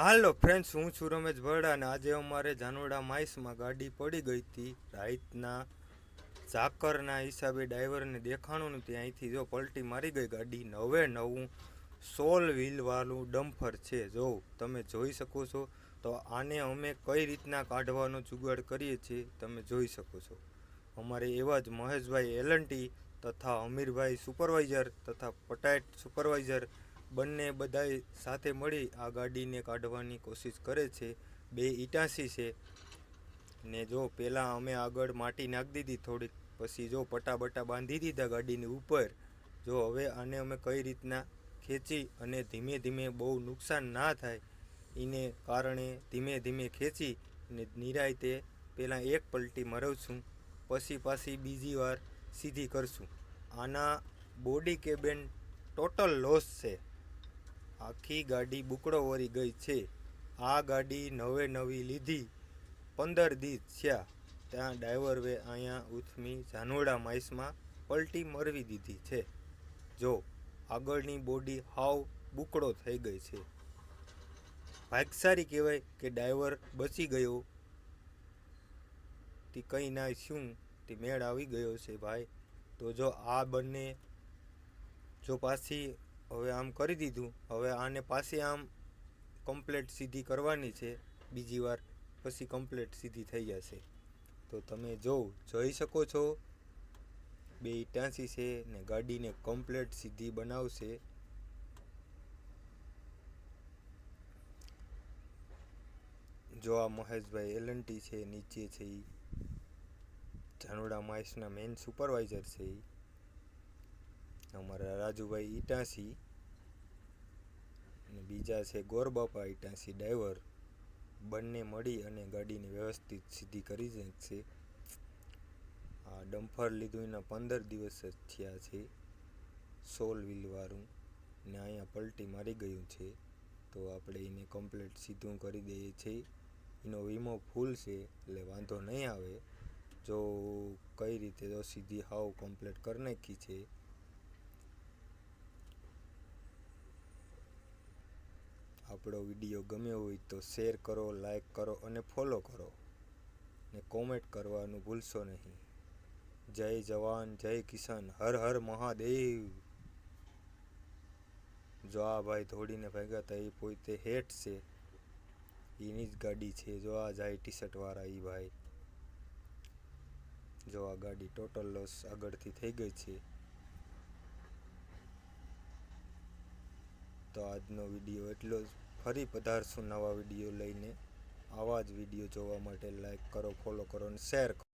હાલો friends હું છું રમેશ ભરડા અને આજે અમારે જાનોડા માઇસમાં ગાડી પડી ગઈ હતી. રાઈતના ઝાકરના હિસાબે ડ્રાઈવરને દેખાણું નથી. અહીંથી જો પલટી મારી ગઈ ગાડી, નવે નવું સોલ વ્હીલવાળું ડમ્ફર છે. જો તમે જોઈ શકો છો, તો આને અમે કઈ રીતના કાઢવાનો જુગાડ કરીએ છીએ, તમે જોઈ શકો છો. અમારે એવા જ મહેશભાઈ એલન્ટી તથા અમીરભાઈ સુપરવાઇઝર તથા પટાયટ સુપરવાઇઝર બંને બધાય સાથે મળી આ ગાડીને કાઢવાની કોશિશ કરે છે. બે ઈટાસી છે. ને જો પહેલાં અમે આગળ માટી નાખી દીધી, થોડીક પછી જો પટાબટા બાંધી દીધા ગાડીની ઉપર, જો હવે આને અમે કઈ રીતના ખેંચી અને ધીમે ધીમે બહુ નુકસાન ના થાય એને કારણે ધીમે ધીમે ખેંચી અને નિરાયતે પહેલાં એક પલટી મરવશું, પછી પાછી બીજી વાર સીધી કરશું. આના બોડી કેબિન ટોટલ લોસ છે. આખી ગાડી બુકડો વળી ગઈ છે. આ ગાડી નવે નવી લીધી, પંદર દી થયા. ત્યાં ડ્રાઈવરે અહીંયા ઉથમી જાનોડા માઇસમાં પલટી મરવી દીધી છે. જો, આગળની બોડી હાવ બુકડો થઈ ગઈ છે. ભાગસારી કહેવાય કે ડ્રાઈવર બચી ગયો. તે કંઈ ના શું તે મેળ આવી ગયો છે ભાઈ. તો જો આ બંને જો પાછી હવે આમ કરી દીધું. હવે આને પાસે આમ કમ્પ્લેટ સીધી કરવાની છે. બીજી વાર પછી કમ્પ્લેટ સીધી થઈ જશે. તો તમે જો જોઈ શકો છો. બે ઇટાંસી છે ને ગાડીને કમ્પ્લેટ સીધી બનાવશે. જો આ મહેશભાઈ એલન્ટી છે, નીચે છે એ જાનોડા માઇસના મેઇન સુપરવાઇઝર છે એ અમારા રાજુભાઈ ઈટાંસી અને બીજા છે ગોરબાપા ઈટાંસી ડ્રાઈવર. બંને મળી અને ગાડીને વ્યવસ્થિત સીધી કરી છે. આ ડમ્ફર લીધું એના પંદર દિવસ જ થયા છે. સોલ વ્હીલવાળું ને અહીંયા પલટી મારી ગયું છે. તો આપણે એને કમ્પ્લીટ સીધું કરી દઈએ છીએ. એનો વીમો ફૂલ છે એટલે વાંધો નહીં આવે. જો કઈ રીતે તો સીધી હાવ કમ્પ્લીટ કરી નાખી છે. આપણો વીડિયો ગમ્યો હોય તો શેર કરો, લાઈક કરો અને ફોલો કરો. ને કોમેન્ટ કરવાનું ભૂલશો નહીં. જય જવાન, જય કિસાન, હર હર મહાદેવ. જો આ ભાઈ ધોડીને ભાગ્યા હતા એ પોતે હેઠ છે. એની જ ગાડી છે. જો આ જાય ટી શર્ટ વાળા એ ભાઈ. જો આ ગાડી ટોટલ લોસ આગળથી થઈ ગઈ છે. તો આજનો વીડિયો એટલો જ. ફરી પધારશું નવા વીડિયો લઈને. આવા જ વીડિયો જોવા માટે લાઈક કરો ફોલો કરો અને શેર કરો.